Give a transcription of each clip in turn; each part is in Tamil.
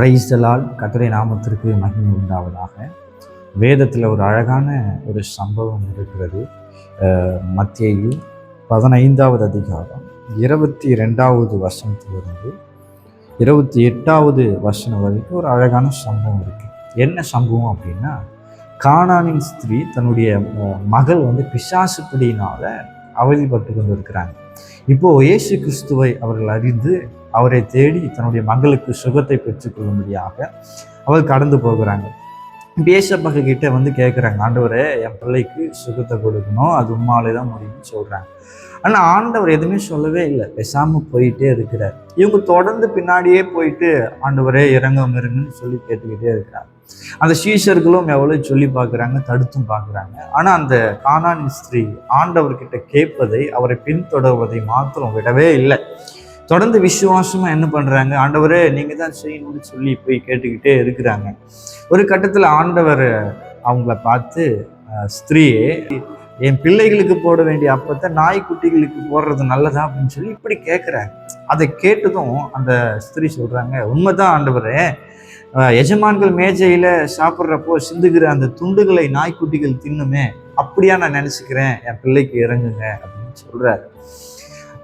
பிரைஸ்டலால் கத்துரை நாமத்திற்கு மகிமை உண்டாவதாக. வேதத்தில் ஒரு அழகான ஒரு சம்பவம் இருக்கிறது. மத்தியு பதினைந்தாவது அதிகாரம் இருபத்தி ரெண்டாவது வசனத்திலிருந்து இருபத்தி எட்டாவது வசனம் வரைக்கும் ஒரு அழகான சம்பவம் இருக்குது என்ன சம்பவம் அப்படின்னா கானானின் ஸ்திரீ தன்னுடைய மகள் வந்து பிசாசுப்படியினால் அவதிப்பட்டு கொண்டு இருக்கிறாங்க இப்போது இயேசு கிறிஸ்துவை அவர்கள் அறிந்து அவரை தேடி தன்னுடைய மகளுக்கு சுகத்தை பெற்றுக்கொள்ளும்படியாக அவர் கடந்து போகிறாங்க. பேசப்பக கிட்ட வந்து கேட்குறாங்க ஆண்டவரே என் பிள்ளைக்கு சுகத்தை கொடுக்கணும் அது உம்மாலே தான் முடியும்னு சொல்கிறாங்க ஆனால் ஆண்டவர் எதுவுமே சொல்லவே இல்லை. பேசாமல் போயிட்டே இருக்கிறார். இவங்க தொடர்ந்து பின்னாடியே போயிட்டு ஆண்டவரே இறங்கும் இருங்கன்னு சொல்லி கேட்டுக்கிட்டே இருக்கிறார். அந்த சீஷர்களும் எவ்வளோ சொல்லி பார்க்குறாங்க தடுத்தும் பார்க்குறாங்க. ஆனால் அந்த காணான் ஸ்திரீ ஆண்டவர்கிட்ட கேட்பதை அவரை பின்தொடர்வதை மாத்திரம் விடவே இல்லை. தொடர்ந்து விசுவாசமாக என்ன பண்ணுறாங்க ஆண்டவரே நீங்கள் தான் செய்யணும்னு சொல்லி போய் கேட்டுக்கிட்டே இருக்கிறாங்க. ஒரு கட்டத்தில் ஆண்டவர் அவங்கள பார்த்து ஸ்திரீயே என் பிள்ளைகளுக்கு போட வேண்டிய அப்பத்தை நாய்க்குட்டிகளுக்கு போடுறது நல்லதா? அப்படின்னு சொல்லி இப்படி கேட்குறாங்க அதை கேட்டதும் அந்த ஸ்திரீ சொல்கிறாங்க உண்மைதான் ஆண்டவரே எஜமான்கள் மேஜையில் சாப்பிட்றப்போ சிந்துகிற அந்த துண்டுகளை நாய்க்குட்டிகள் தின்னுமே அப்படியா நான் நினச்சிக்கிறேன். என் பிள்ளைக்கு இறங்குங்க. அப்படின்னு சொல்கிறாரு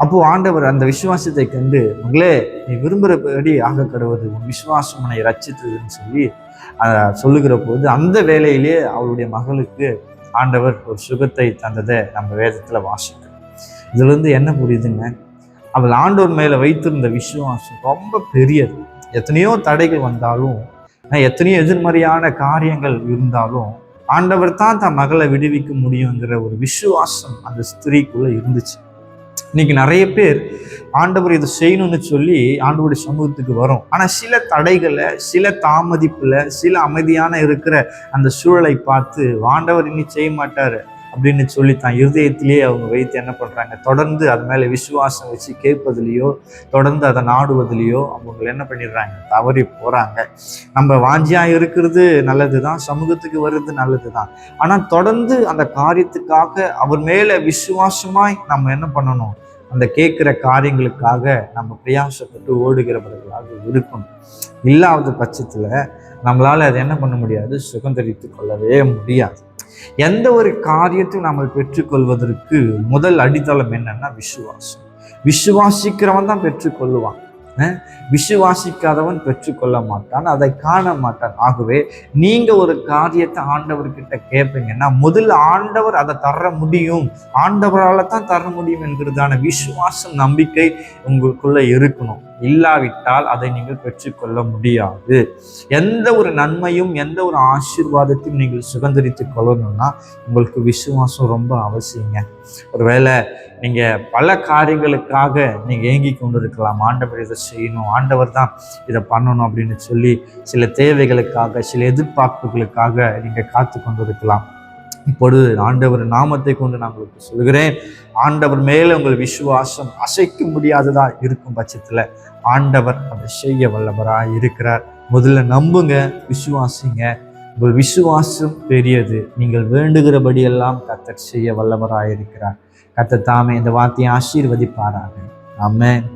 அப்போ ஆண்டவர் அந்த விசுவாசத்தை கண்டு மகளே நீ விரும்புகிறபடி ஆக கடவுது உன் விசுவாசம் உன்னை ரச்சித்ததுன்னு சொல்லி சொல்லுகிற போது அந்த வேலையிலேயே அவளுடைய மகளுக்கு ஆண்டவர் ஒரு சுகத்தை தந்ததை நம்ம வேதத்தில் வாசிக்கிறோம். இதுலேருந்து என்ன புரியுதுங்க? அவள் ஆண்டவர் மேலே வைத்திருந்த விசுவாசம் ரொம்ப பெரியது. எத்தனையோ தடைகள் வந்தாலும் எத்தனையோ எதிர்மறையான காரியங்கள் இருந்தாலும் ஆண்டவர் தான் தன் மகளை விடுவிக்க முடியுங்கிற ஒரு விசுவாசம் அந்த ஸ்திரீக்குள்ளே இருந்துச்சு. இன்னைக்கு நிறைய பேர் ஆண்டவர் இதை செய்யணும்னு சொல்லி ஆண்டவருடைய சமூகத்துக்கு வரும். ஆனால் சில தடைகளை சில தாமதிப்பில் சில அமைதியான இருக்கிற அந்த சூழலை பார்த்து ஆண்டவர் இனி செய்ய மாட்டார். அப்படின்னு சொல்லி தான் இருதயத்திலே அவங்க வைத்து என்ன பண்ணுறாங்க தொடர்ந்து அது மேலே விசுவாசம் வச்சு கேட்பதுலேயோ தொடர்ந்து அதை நாடுவதிலேயோ அவங்க என்ன பண்ணிடுறாங்க? தவறி போகிறாங்க நம்ம வாஞ்சியாக இருக்கிறது நல்லது தான் சமூகத்துக்கு வர்றது நல்லது தான் ஆனால் தொடர்ந்து அந்த காரியத்துக்காக அவர் மேலே விசுவாசமாய் நம்ம என்ன பண்ணணும்? அந்த கேட்குற காரியங்களுக்காக நம்ம பிரயாசப்பட்டு ஓடுகிறவர்களாக இருக்கணும். இல்லாத பட்சத்தில் நம்மளால் அதை என்ன பண்ண முடியாது? சுகந்தரித்து கொள்ளவே முடியாது. எந்த ஒரு காரியத்தையும் நாம் பெற்றுக்கொள்வதற்கு முதல் அடித்தளம் என்னன்னா விசுவாசம். விசுவாசிக்கிறவன் தான் பெற்றுக்கொள்ளுவான் விசுவாசிக்காதவன் பெற்றுக்கொள்ள மாட்டான் அதை காண மாட்டான். ஆகவே நீங்க ஒரு காரியத்தை ஆண்டவர்கிட்ட கேட்பீங்கன்னா முதல்ல ஆண்டவர் அதை தர முடியும். ஆண்டவரால தான் தர முடியும் என்கிறதான விசுவாசம் நம்பிக்கை உங்களுக்குள்ள இருக்கணும். இல்லாவிட்டால் அதை நீங்கள் பெற்றுக்கொள்ள முடியாது. எந்த ஒரு நன்மையும் எந்த ஒரு ஆசீர்வாதத்தையும் நீங்கள் சுதந்திரித்து கொள்ளணும்னா உங்களுக்கு விசுவாசம் ரொம்ப அவசியங்க. ஒருவேளை நீங்கள் பல காரியங்களுக்காக நீங்கள் ஏங்கி கொண்டு இருக்கலாம் ஆண்டவர் இதை செய்யணும் ஆண்டவர் தான் இதை பண்ணணும் அப்படின்னு சொல்லி சில தேவைகளுக்காக சில எதிர்பார்ப்புகளுக்காக நீங்கள் காத்து கொண்டு இருக்கலாம் இப்பொழுது ஆண்டவர் நாமத்தை கொண்டு நான் உங்களுக்கு சொல்கிறேன் ஆண்டவர் மேலே உங்கள் விசுவாசம் அசைக்க முடியாததாக இருக்கும் பட்சத்தில் ஆண்டவர் அதை செய்ய வல்லவராக இருக்கிறார். முதல்ல நம்புங்க விசுவாசிங்க. உங்கள் விசுவாசம் பெரியது. நீங்கள் வேண்டுகிறபடியெல்லாம் கத்தர் செய்ய வல்லவராக இருக்கிறார். கத்தர் தாமே இந்த வார்த்தையை ஆசீர்வதிப்பாராக. ஆமாம்